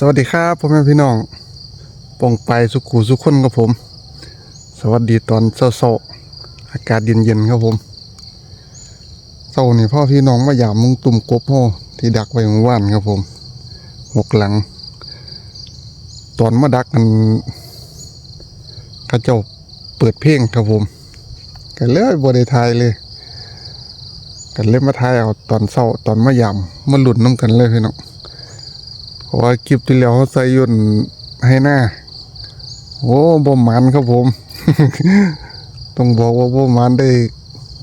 สวัสดีครับพ่อแม่พี่น้องปองไปสุขูสุขคนครับผม สวัสดีตอนเช้าๆอากาศเย็นๆครับผมเช้านี่พ่อพี่น้องมาหยามมุงตุ่มกบห่อที่ดักไว้เมื่อวานครับผมหกหลัง ตอนมาดักกันเข้าเจ้าเปิดเพลงครับผมกันเลยบริทยเลย กันเล่นมาทายเอาตอนเช้าตอนมายามมาหลุดน้ำกันเลยพี่น้อง เพราะว่าคลิปที่แล้วเขาใส่ยุ่นให้หน้า โอ้บ่หมันครับผม ต้องบอกว่าบ่หมันได้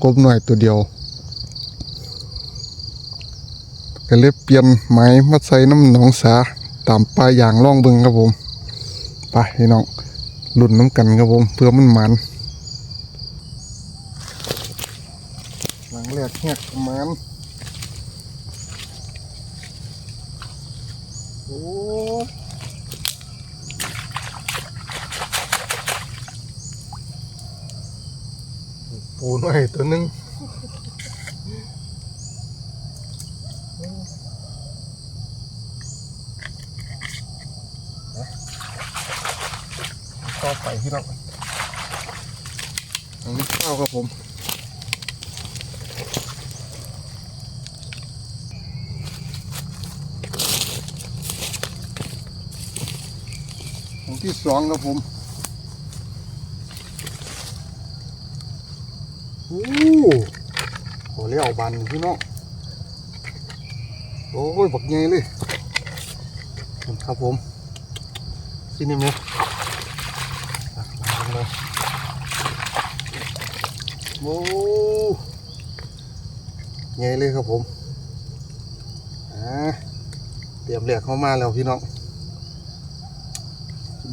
กบหน่อยตัวเดียวก็เลยเปลี่ยนไม้มาใส่น้ำหนองสาตามปลายอย่างล่องเบิงครับผมไปพี่น้องลุ่นน้ำกันครับผมเพื่อมันหมันหลังแรกแหกหมัน โอ้ปูน่อยตัวหนึงต่อไปพี่น้องอันนี้ข้าวครับผม อันที่สองครับผมโอ้โหเลี้ยวบานพี่น้องโอ้ยบักใหญ่เลยครับผมสินี่ไหมอะมาเลยโอ้ใหญ่เลยครับผมอ่าเตรียมเรียกเข้ามาแล้วพี่น้อง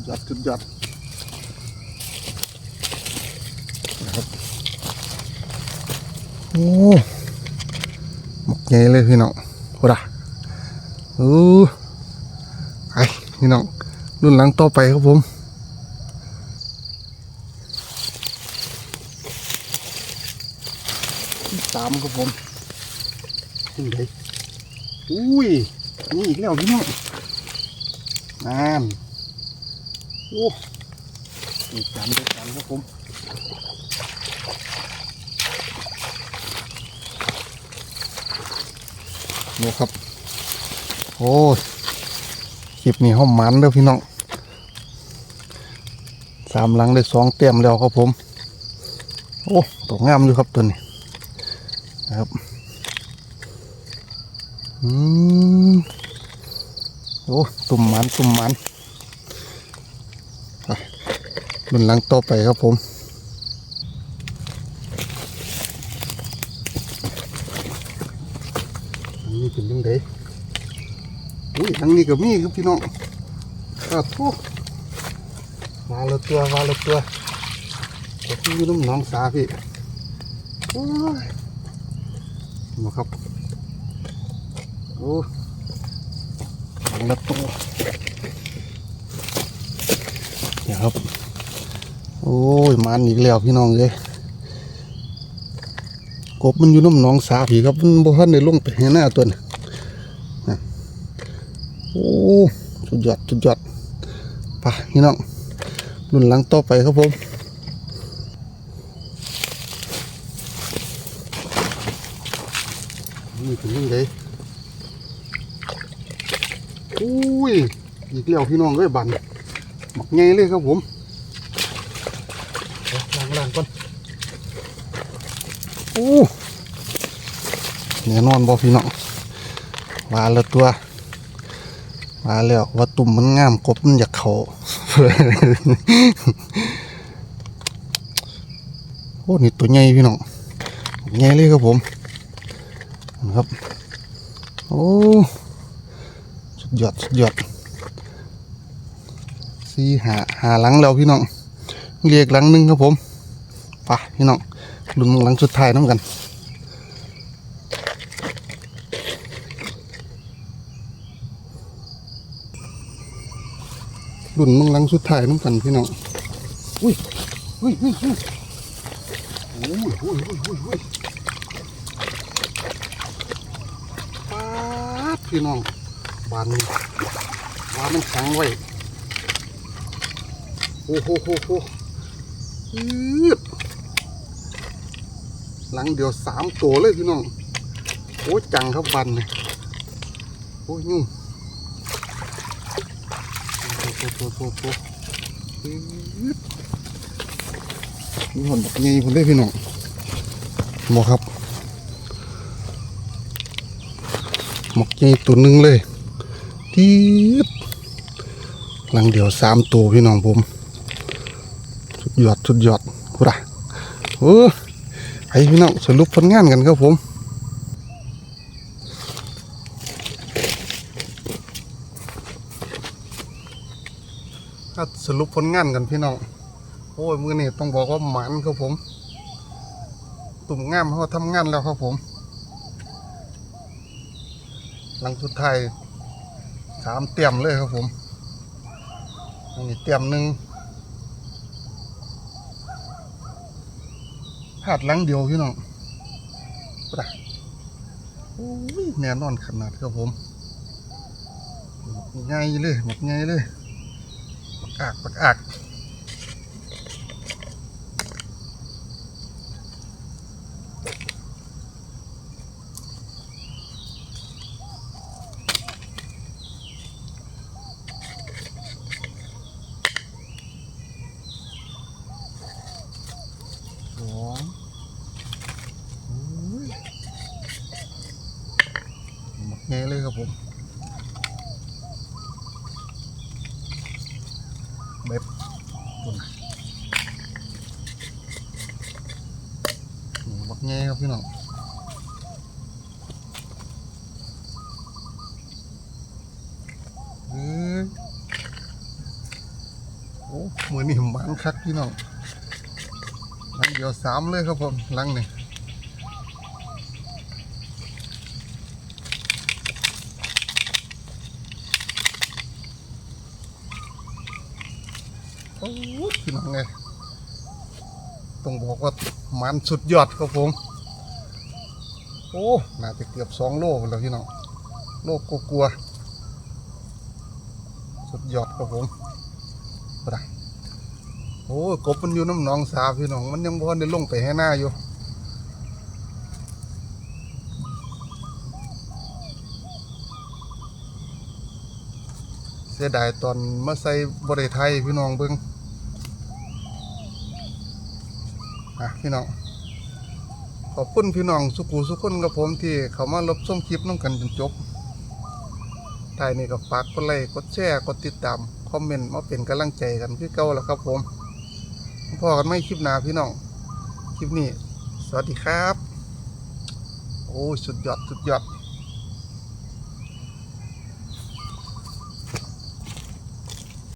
ยอดสุดยอดนะครับโอ้หมกใหญ่เลยพี่น้องโหดะโอ้ไอพี่น้องรุ่นหลังต่อไปครับผมสามครับผมขึ้นไปอุ้ยนี่อีกแล้วพี่น้องนั่น โอ้ดีกันดีกันครับผมนี่ครับ โอ้ยคลิปนี้ห้องมันเด้อพี่น้องสามหลังได้สองเต็มแล้วครับผม โอ้ตกงามอยู่ครับตัวนี้นะครับอืมโอ้ตุ่มมันตุ่มมัน รุ่นหลังต่อไปครับผมอันนี้เป็นยังไงอุ้ยทางนี้ก็มีครับพี่น้องอาทุกมาและตัวมาและตัวก็ที่อยู่น้ำหนองสาพี่โอ้ยมาครับโอ้มาและตัวเดี๋ยวครับ โอ้ยมันอีกแล้วพี่น้องเลยกบมันอยู่น้ำหนองสาผีครับมันบ่ทันได้ลงไปให้หน้าตัวน่ะโอ้สุดยอดสุดยอดไปพี่น้องรุ่นหลังต่อไปครับผมนี่เป็นยังไงอุ้ยอีกแล้วพี่น้องเลยบันหมักไงเลยครับผม ล้างล้างก่อนโอ้แน่นอนบ่พี่น้องมาแล้วตัว มาแล้วว่าตุ่มมันงามกบมันอยากเขาโอ้นี่ตัวใหญ่พี่น้องใหญ่เลยครับผมนะครับโอ้สุดยอดสุดยอดสี่หาหาหลังแล้วพี่น้องเรียกหลังหนึงครับผมไปพี่น้อง ลุ้นหลังสุดท้ายน้ำกันลุ้นมึงหลังสุดท้ายน้ำกันพี่น้อง อุ้ย อุ้ยอุ้ยอุ้ยอุ้ยอุ้ยอุ้ยอุ้ยอุ้ยป๊าดพี่น้อง บานนี้ว่ามันขังไว้โอ้โหโหโหอืด หลังเดียวสามตัวเลยพี่น้องโอ้ยจังครับบันเนี่ยโอ้ยยุ่งโอ้โหโอ้โหโอ้มีหอนบักใหญ่พุ่นเลยพี่น้องหมอครับหมอกใหญ่ตัวหนึ่งเลยทีดหลังเดียวสามตัวพี่น้องผมสุดยอดสุดยอดหูระโอ้ ไอพี่น้องสรุปผลงานกันครับผมก็สรุปผลงานกันพี่น้องโอ้ยมือนี่ต้องบอกว่าหมันครับผม ตุ่มงามเขาทำงานแล้วครับผม หลังสุดท้ายสามเตรียมเลยครับผมอันนี้เตรียมหนึ่ง พลาดหลังเดียวพี่น้องปะโอ้ยแน่นอนขนาดครับผมง่ายเลยหมดง่ายเลยปักอักปักอักสองโอ้ยหมกง่ายเลย ครับผมเบ็ดปุ่นหมกง่ายครับพี่น้องเอ้ยโอ้มือนี่มันคักพี่น้องหลังเดียวสามเลยครับผมหลังนี่โอ้พี่น้องไงต้องบอกว่ามันสุดยอดครับผม โอ้น่าจะเกือบสองโลแล้วพี่น้องโลกกลัวๆสุดยอดครับผมไปโอ้กบมันอยู่น้ำหนองสาพี่น้อง มันยังพอได้ลงไปให้หน้าอยู่เสียดายตอนมาใส่บริไทยพี่น้องเบิ้ง่ะพี่น้องขอบคุณพี่น้องสุกูสุกคนกับผมที่เขามารับชมคลิปน้องกันจนจบท้ายนี้ก็ฝากกดไลค์กดแชร์กดติดตามคอมเมนต์มาเป็นกำลังใจกันพี่เก้าแล้วครับผมพอกันไม่คลิปหนาพี่น้องคลิปนี้ สวัสดีครับ โอ้ยสุดยอดสุดยอด